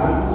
เ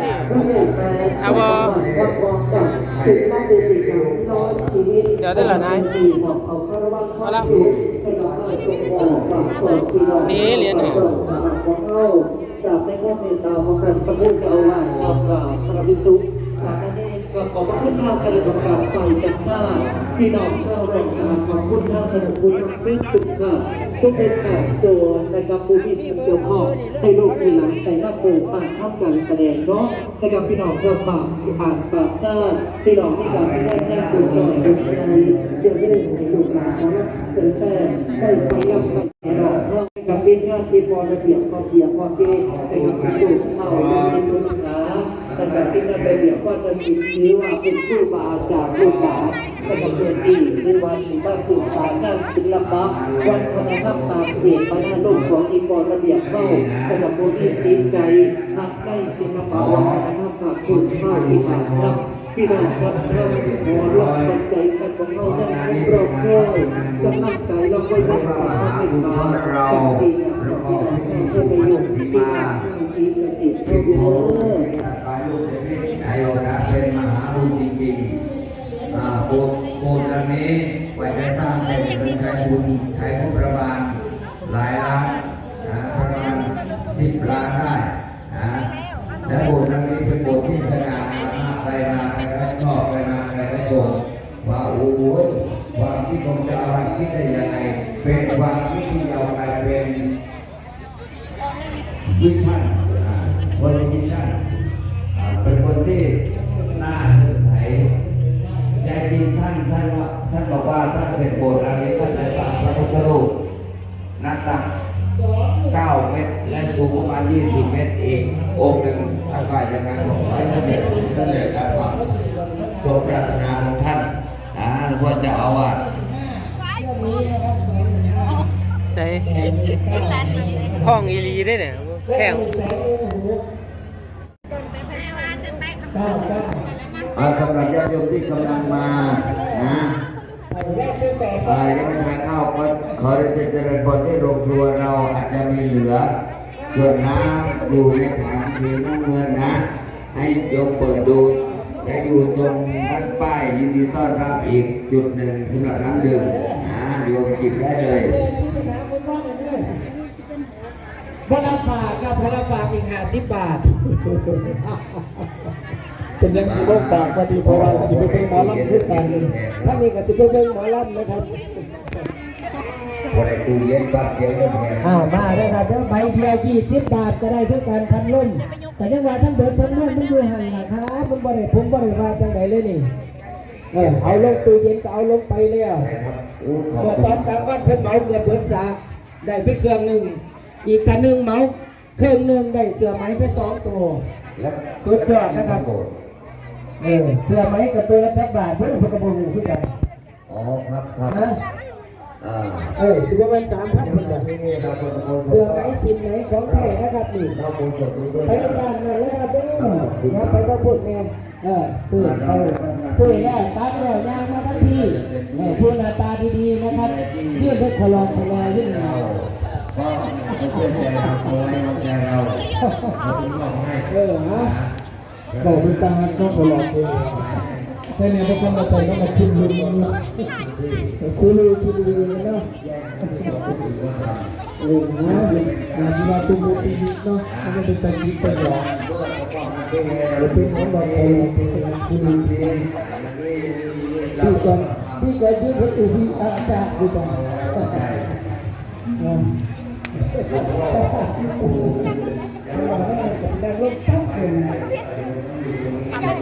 เอกแฟนๆเอาบ่วัดวองกับศิลปินอีกหนึ่งร้อยชีวิตเดี๋ยวได้เหรอนายเอาคารวะเข้าสู่ให้กับเราส่งบอกฝากบอกพี่น้องนี่เหรียญหาสำหรับของเราจากในข้อเมตตาของการประพุทธเจ้าว่ากับพระวิสุสามเณร กับขอบพระคุณท่านกระดับกราบไฟจากหน้าพี่น้องชาวแรงสามขอบคุณท่านขนมคุณทุกทุกท่านทุกเป็นแขกส่วนนะครับผู้ที่สิเกี่ยวข้องให้ลูกที่หลังแต่หน้าปูฝากทำการแสดงเนาะนะครับพี่น้องเจ้าฝากอ่านฝากหน้าพี่น้องที่การไม่ได้แน่ปูหน่อยดูใจเดี๋ยวไม่ได้ถูกหลานนะเกิดแค่ได้ไปรับสัญญาเนาะกับเป็นงานที่พอระเบียบพอเพียงพอเก๋ในการปลูกเข้าในสิ่งศึกษาแต่แบบที่ ก็จะสิ่งนี้ว่าเป็นผู้บาอาจารย์ลูกหลานแต่กับเพื่อนที่ในวันที่มาสื่อสารด้านศิลปะวันพนธรรมตามเกียรติพระนาลูกของอีกรระเบียบเข้ากับผู้ที่จริงใจหักได้ศิลปะวัฒนธรรมกับคุณข้าอีสานครับพี่น้องครับเราหัวรอกปัจจัยสัตว์ของเราได้คุ้มครองเพื่อกำลังใจเราไว้ในความเป็นมาเราปีแล้วก็ผู้คนที่มาเป็นคน ไปลูกเด็กนี่ใจโอนะเป็นมหาบุญจริงๆอ่าโบสถ์โบสถ์หลังนี้ไว้ได้สร้างเป็นเป็นใจบุญใช้งบประมาณหลายล้านนะประมาณสิบล้านได้นะและโบสถ์หลังนี้เป็นโบสถ์ที่สง่างามมากไปมาใครก็ชอบไปมาใครก็ชมว่าโอ้ยความที่ผมจะเอาไปคิดได้ยังไงเป็นความที่เราไปเป็นวิชั่น เสร็จโบสถ์อะไรท่านจะสร้างพระพุทธรูปหน้าตัก9เมตรและสูงประมาณ20เมตรเององค์หนึ่งท่านว่าอย่างนั้นบอกไว้สำเร็จสำเร็จแล้วก็สมปรารถนาของท่านอ่าหลวงพ่อเจะเอาว่าสใส่ห้องอีหลีได้เนี่ยแข้งอ่าสำหรับญาติโยมที่กำลังมานะอ่า ยังไม่ทานข้าวก็ขอเรียนเจริญพรที่โรงครัวเราอาจจะมีเหลือ ส่วนน้ำอยู่ในถังสีน้ำเงินนะ ให้โยมเปิดดูจะอยู่ตรงด้านป้ายยินดีต้อนรับอีกจุดหนึ่งสำหรับน้ำดื่มนะโยมกินได้เลยพลังฝากกับพลังฝากอีกห้าสิบบาท เป็นยังที่ต้องฝากพอดีเพราะว่าจะไปเป็นหมอลำพูดกันท่านนี้ก็จะไปเป็นหมอลำนะครับพอได้ตู้เย็นปากเสียงก็แพงอ้าวมาเลยครับเดี๋ยวใบเดียวยี่สิบบาทก็ได้ทุกการพันลุ่มแต่ยังว่าท่านเบิดทั้งลุ่มมันอยู่ห่างนะครับมันบริผมบริวารจังไหนเลยนี่เออเอาลงตู้เย็นก็เอาลงไปแล้วนะครับโอ้ขอบเมื่อคุตอนณกลางวันเพิ่นเหมาเกือบเบิดสาได้ไปเครื่องหนึ่งอีกคันหนึ่งเหมาเครื่องหนึ่งได้เสื้อไหมไปสองตัวแล้วสุดยอดนะครับ เออเสื้อไหมกับตัวละแท็บาทเพื่อนพกระโปรงขึ้นกันอ๋อครับครับนะอ่าเออถือว่าเป็นสามพันเหมือนกันนี่เราเป็นคนเสื้อไหมสินไหมของแท้นะครับนี่เราเป็นคนด้วยไปบ้านนั่นแล้วครับเด้อนะไปก็พูดแม่เออพูดเออพูดแล้วตัดแล้วยางมาทั้งทีเออพูดหน้าตาดีๆนะครับยื่นไปขลองขลอขึ้นมาก็ไม่เชื่อใจเราคนให้เราใจเราเราถึงบอกให้เออฮะ บอกเป็นตาต้องขลองเองแค่นี้พวกเขามาใส่ก็มาขึ้นลืมนะคุลือคุลือเนะเออนะงานที่ว่าตุ้มตีนิดเนาะมันเป็นตะกี้ตะหยองหรือเป็นของบางคนเป็นที่มีที่ก่อนที่ก่อนยืดตัวที่อาจารย์ดีกว่าดังลบทั้ง คน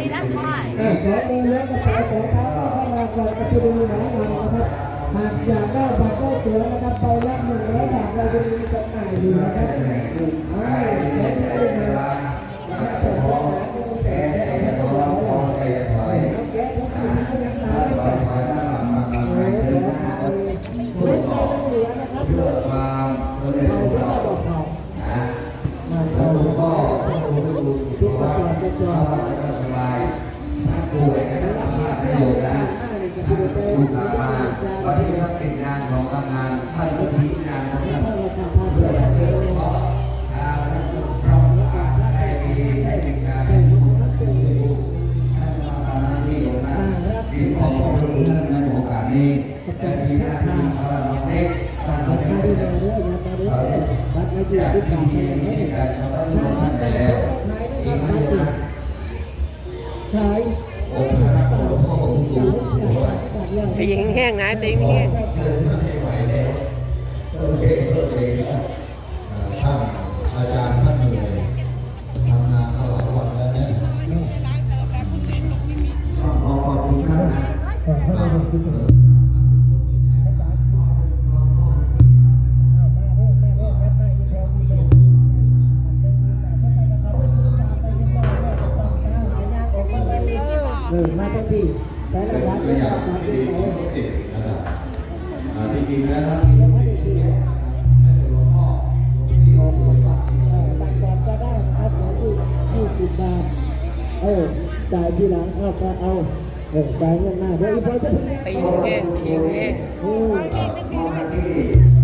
เออขอเดินแล้วก็ขอขอเท้าเข้ามาก่อนประตูหมาหน่อยนะครับหากอยากได้บัตรได้ตั๋วนะครับใบละหนึ่งร้อยบาทเราจะมีจำหน่ายอยู่นะครับ แห้ เออจ่ายทีหลังเอาก็เอาเออจ่ายเงินมาเดี๋ยวอีกพอจะๆตีแห้งยิงแห้งโอ้พ่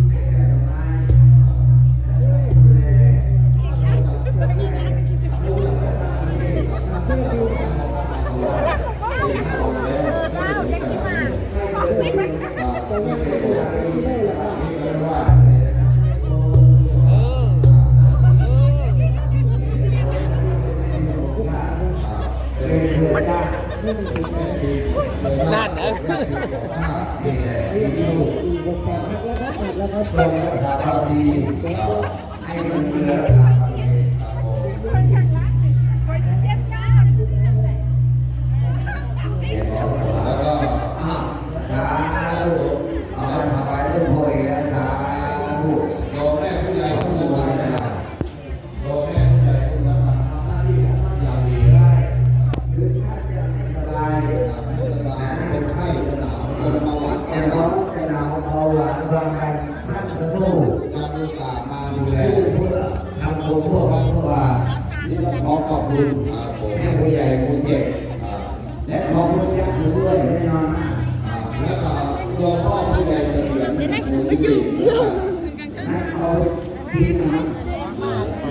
นั่นเออแล้วก็ตรงภาษาบาลีให้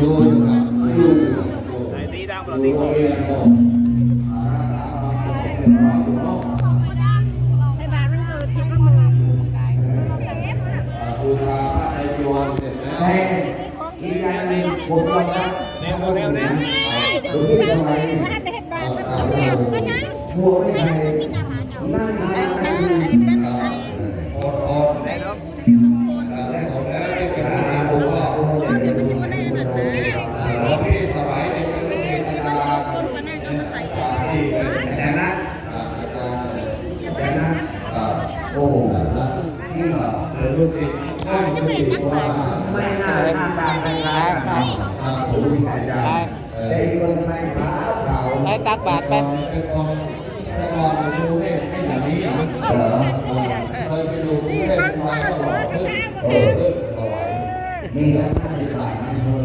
ดูนะครับดูตีดังเราตีโรง ได้คนไม่ขาเราไปตักบาทไปเป็นคนแต่ก่อนไปดูเนี่ยให้อย่างนี้เหรอเคยไปดูเล่นควายก็หล่อขึ้นเออสวยมีเงินห้าสิบบาทมีคน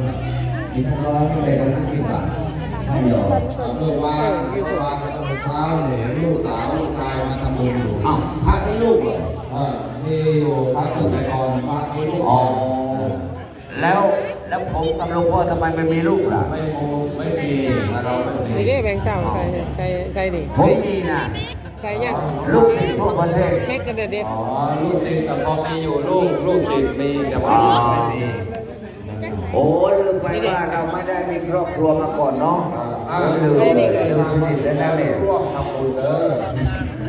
มีสักร้อยไม่ได้กันห้าสิบบาทไม่ยอมเมื่อวานเมื่อวานตอนเช้าเนี่ยลูกสาวลูกชายมาทำบุญอยู่อ้าวพักนี่ลูกเหรอเออนี่อยู่พักตั้งแต่ก่อนพักนี่ลูกอ๋อแล้ว แล้วผมกับหลวงพ่อทำไมไม่มีลูกล่ะไม่โมไม่มีเราไม่มีนี่เด้แบงค์เศร้าใส่ใส่ใส่ดิผมมีนะใส่ยังลูกศิษย์ทั่วประเทศแม็กกันเด็ดดิอ๋อลูกศิษย์แต่พอมีอยู่ลูกลูกศิษย์มีแต่ว่าลูกไม่มีโอ้ลืมไปว่าเราไม่ได้มีครอบครัวมาก่อนเนาะอ่าลืมไม่ลืได้มเลยลืมแล้วนั่นแหละร่วมทำบุญเด้อ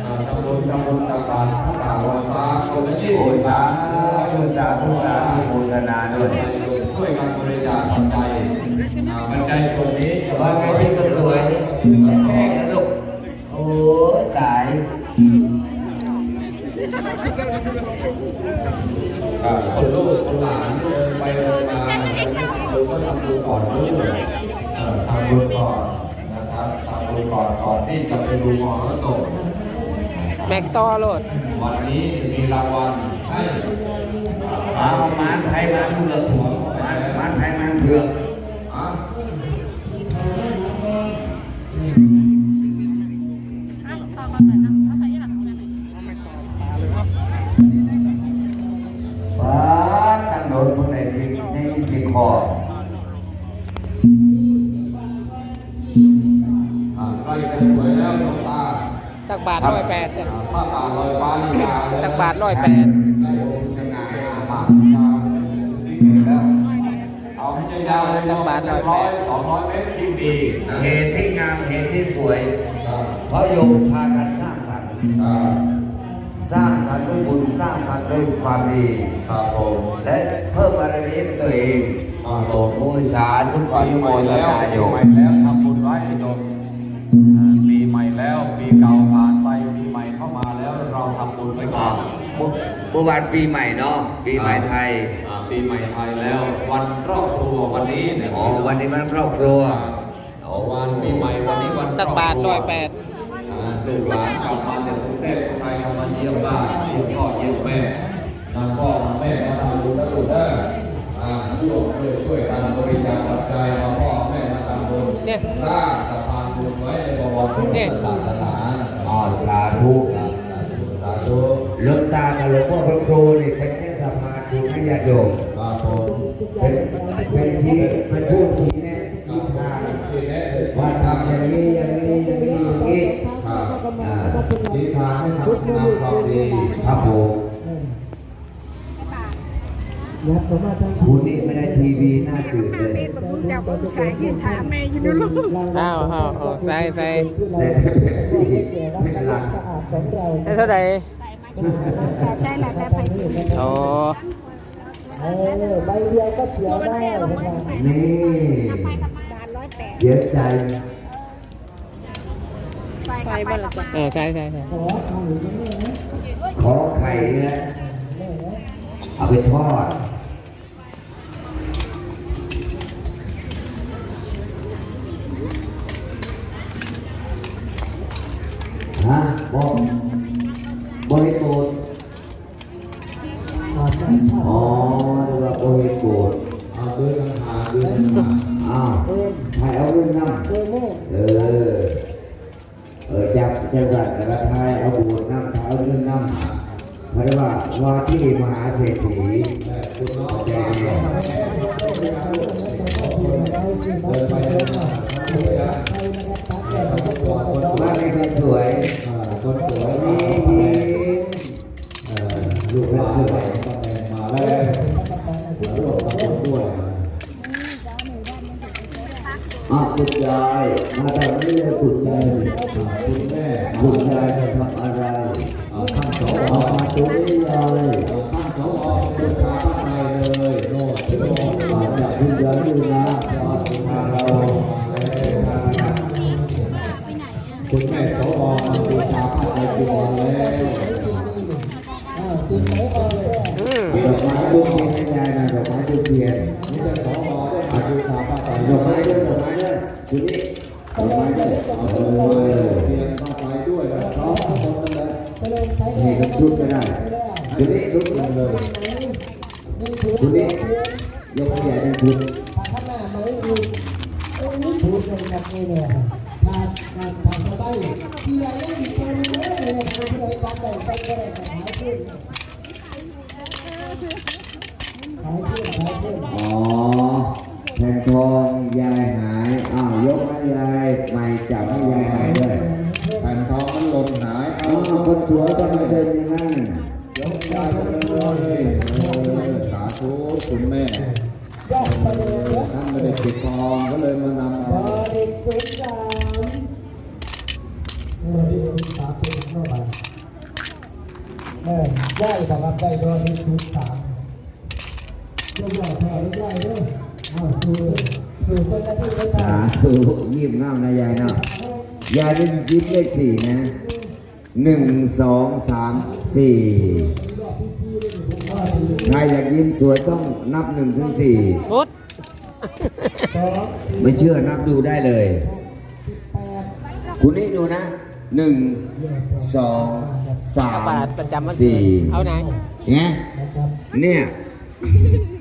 อ่าทำบุญทำบุญตักบาตรพระป่าวันฟ้าคนละยี่โอ้สิยบสาสามธุสาธุสาธุบูชนาด้วยไปดู ช่วยกันบริจาคปัจจัยอ่าปัจจัยตรงนี้ว่าไงพี่ก็สวยแข็งนะลูกโอ้ตายครับคนลูกคนหลานเดินไปเดินมาดูก็ทำบุญก่อนด้วยเอ่อทำบุญก่อนนะครับทำบุญก่อนก่อนที่จะไปดูมหรสพแม็กต่อโลด วันนี้มีรางวัลให้เอามาไทยมาเผือกมามาไทยมา เผือกอะว้าตั้งโดนคนไหนสิในสิคออะใกล้จะสวยแล้วหลวงตาตักบาทร้อยแปดจ้ะอะผ้าป่าลอยฟ้าลีลาเลยตักบาทร้อยแปด ๆเลยตักบาทร้อยแปดสองร้อยเมตรยิ่งดีเหตุที่งามเหตุที่สวย เพราะโยมพากันสร้างสรรค์สร้างสรรค์ด้วยบุญสร้างสรรค์ด้วยความดีครับผมและเพิ่มบารมีตัวเองอ่าผมบูชาทุกวันโมปีทใหม่แล้วนาโยปีใหม่แล้วทำบุญไว้โยมปีใหม่แล้วปีเก่าผ่านไปปีใหม่เข้ามาแล้วเราทำบุญไว้ก่อน เมื่อเมื่อวานปีใหม่เนาะปีใหม่ไทยอ่าปีใหม่ไทยแล้ววันครอบครัววันนี้เนี่ยอ๋อวันนี้มันครอบครัวอ๋อวันปีใหม่วันนี้วันครตัอบกครัวบาทร้อยแปดอ่าลูกหลานกลับมาจากกรุงเทพใครกำมาเยี่ยมบ้านเยี่ยมพ่อเยี่ยมแม่นำพ่อนำแม่มาทำบุญแล้วลูกเด้ออ่าร่วมด้วยช่วยกันบริจาคปัจจัยมาพ่อแม่มาทำบุญเนี่ยสร้างสะพานบุญไว้ในบวรพุทธศาสนาอ๋อสาธุสา ธุหลวงตากับหลวงพ่อพระครูนี่เป็นแค่สะพานบุญให้ญาติโยมครับผมเป็นเป็นที่เป็นผู้ที่แนะทิศทางที่แนะว่าทำอย่างนี้อย่างนี้อย่างนี้อย่างนี้ครับอ่าที่ทางให้ทำตามความดีครับผม ยัดเข้ามาทั้งคุณนี่ไม่ได้ทีวีหน้าจืดเลยเป็นแบบรู้จักว่าผู้ชายยืนถามแม่อยู่นะลูกอ้าวอ้าวอ้าวใส่ใส่แต่สี่ไม่หลังสะอาดของเราได้เท่าไหร่ใช่แหละแต่ไปสิโอ้เออใบเดียวก็เขียวได้นะครับนี่บาทร้อยแปดเสียใจใส่บ้านละจ้ะเออใช่ใช่ใช่ขอทำอยู่ตรงนี้นะขอไข่นะเอาไปทอด ฮะบอกบริโภค อ่าใช่ใช่ อ๋อเรียกว่าบริโภค เอาด้วยกันหาด้วยกันหา อ้าวใครเอาเรื่องน้ำ เออแม่ เออ เออจับจังหวัดกระทายเอาบูดน้ำเท้าเรื่องน้ำเพราะว่าว่าที่มหาเศรษฐี แต่คุณน้อง แด สาว ง เดินไปเดินมาทุกอย่างก่อนคน ว่าในคนสวย อ่าคนสวย นี่ นี่ นี่ เอ่อลูกหลานสวยตำแหน่งมาคุณยายมาทำนี่คุณยายคุณแม่คุณยายจะทำอะไรอ่าท่านสองมาตรงนี้เลย นี่ถือคุณนี่ยกใหญ่เป็นชุดข้างหน้าไหมอยู่ตรงนี้ถือเลยครับนี่เนี่ยทานทานทานสบายที่ไรก็ดีใจเลยเนี่ยที่ไรทานได้ใส่ก็ได้ขายขึ้นขายขึ้นขายขึ้นอ๋อแทนทองยายหายอ้าวยกให้ยายใหม่จับให้ยายหายด้วยแผ่นทองมันหล่นหายอ๋เอาอคนสวยก็ไม่เป็นอย่างนั้นยกได้ไปเลยเออสา ธุคุณแม่ท่านไม่ได้ปิดทองก็เลยมานำเอาอเด็กสุดสามเออที่สามเป็นเท่าไหร่เออได้สำหรับได้ตัวนี้สุดสามเรื่องใหญ่แผ่เรื่องใหญ่เด้อเอาสู่สู่คนละที่คนละสาธุยิ้มงามนะยายเนาะยายเป็นยิ้มเลขสี่นะหนึ่งสองสามสี่ ใครอยากยิ้มสวยต้องนับหนึ่งถึงสี่โคตรไม่เชื่อนับดูได้เลย คุณนี่ดูนะหนึ่งสองสามบาทประจำวันเกิสี่ดเอาไหนเนี่ยเนี่ย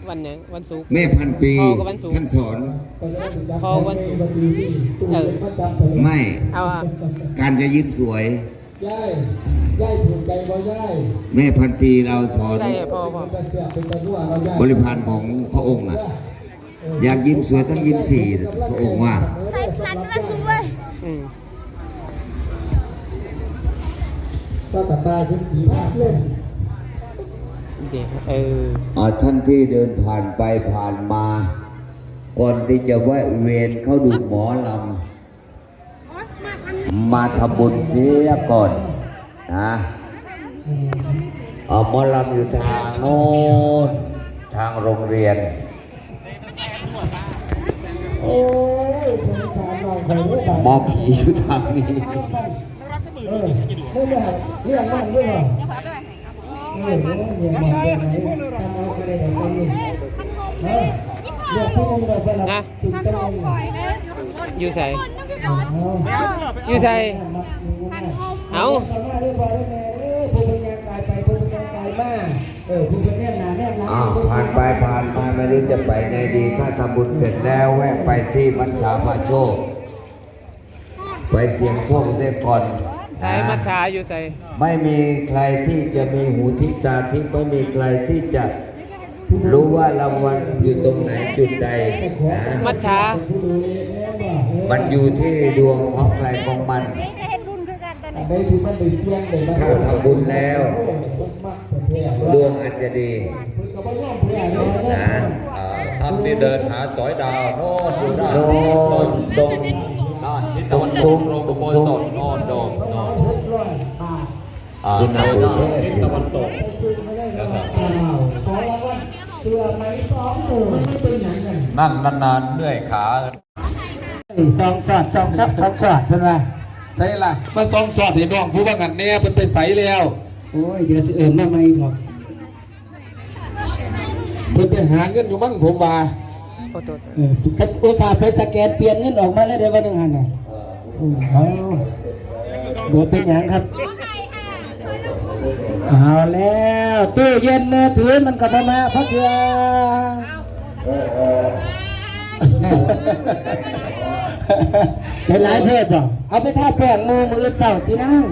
วันไหนวันศุกร์แม่พันปีพ่อก็วันศุกร์ท่านสอนพอวันศุกร์เออไม่ เอาอะการจะยิ้มสวย ย่ายย่ายถูกใจบ่ย่ายแม่พันปีเราสอนได้พอพอเป็นเสียเป็นตะกั่วเราย่ายบริพารของพระองค์อะ อยากยิ้มสวยต้องยิ้มสี่พระองค์ว่าใส่พันละสวยอืมก็ตาตาเป็นสีภาพเล่นเดี๋ยวเอออ่าท่านที่เดินผ่านไปผ่านมา ก่อนที่จะแวะเวียนเข้าดูหมอลำ มาทำบุญเสียก่อนนะเอามอลำอยู่ทางโน้นทางโรงเรียน โอ้ยสงสารน้องเขาเลยหมอผีอยู่ทางนี้เออไม่ยเรื่องนั้นด้วยเหรอเออเรื่องเรื่องมันเป็นไหนทำอาไปได้แบบนี้เออเรื่อ นเราไปละติดจังเลยอยู่ใส่เอาอยู่ใส่เอาเอามาเรียบร้อยแล้วแม่เออผู้เป็นงานกายไปผู้เป็นงานกายมาเออผู้เป็นแน่นหนาแน่นหนาอ้าวผ่านไปผ่านมาไม่รู้จะไปไงดี ถ้าทำบุญเสร็จแล้วแวะไปที่มัชชาพาโชค ไปเสียงโชคเสียก่อนใส่มัชชาอยู่ใส่ไม่มีใครที่จะมีหูทิพตาทิพไม่มีใครที่จะ รู้ว่ารางวัลอยู่ตรงไหนจุดใดนะมัชชาผู้ดูแลแน่บ่เออมันอยู่ที่ดวงของใครของมันได้เห็นบุญคือกันตอนอันี้นใดที่มันได้เสี่ยงได้มาถ้าทำบุญแล้วโอ้ยมันมักแต่แท้ดวงอาจจะดีเพิ่นก็บ่ยอมแพ้เลยนะท่านที่เดินหาสอยดาวโน่นอยู่ด้านโน่นตรงด้านทิศตะวันตกลงตะบนสดโน่นโดมโน่นเพิ่นร้อยบาทอ่าคุณด้าเอานไปเทศทิศตะวันตกนะครับขอรางวัล เสื้อไหมสองหมื่นไม่เป็นหยังไงนั่งนานๆเหนื่อยขาสองสอดสองชับสองสอดใช่ไหมใส่ละมาซองสอดเห็นน้องผู้ว่างันเนี่ยเพิ่นไปใสแล้ว โอ้ยเดี๋ยวสิเอิญมาใหม่ดอกเพิ่นไปหาเงินอยู่มั่งผมว่าโอ้โตเอออุตส่าห์ไปสแกนเปลี่ยนเงินออกมาแล้วเดี๋ยววันหนึ่งหันน่ะอืมเอาเดี๋ยวเป็นหยังครับเอาแล้ว ตู้เย็นมือถือมันก็บ่มาเพราะเถื่อหลายเพศอะเอาไปทาแป้งมือมือเสาที่นั่ง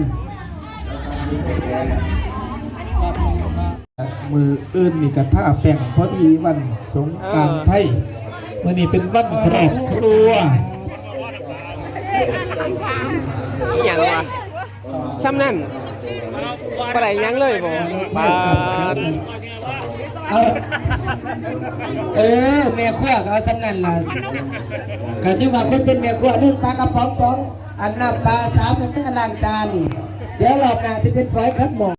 มืออื่นนี่กระท่าแป้งพอดีวันสงกรารไทยมื่อนี้เป็นวันครอบครัวอย่างวะ ซ้ำนั่นปไรยังเลยบ่ปาเอาเออแม่ขั้วก็เอาสำนันล่ะกันที่ว่าคนเป็นแม่ขั้วหนึ่งปลากระป๋องสองอันน้ำปลาสามอันทั้งอันล้างจานเดี๋ยวรอบหน้าจะเป็นฝอยคับหมอก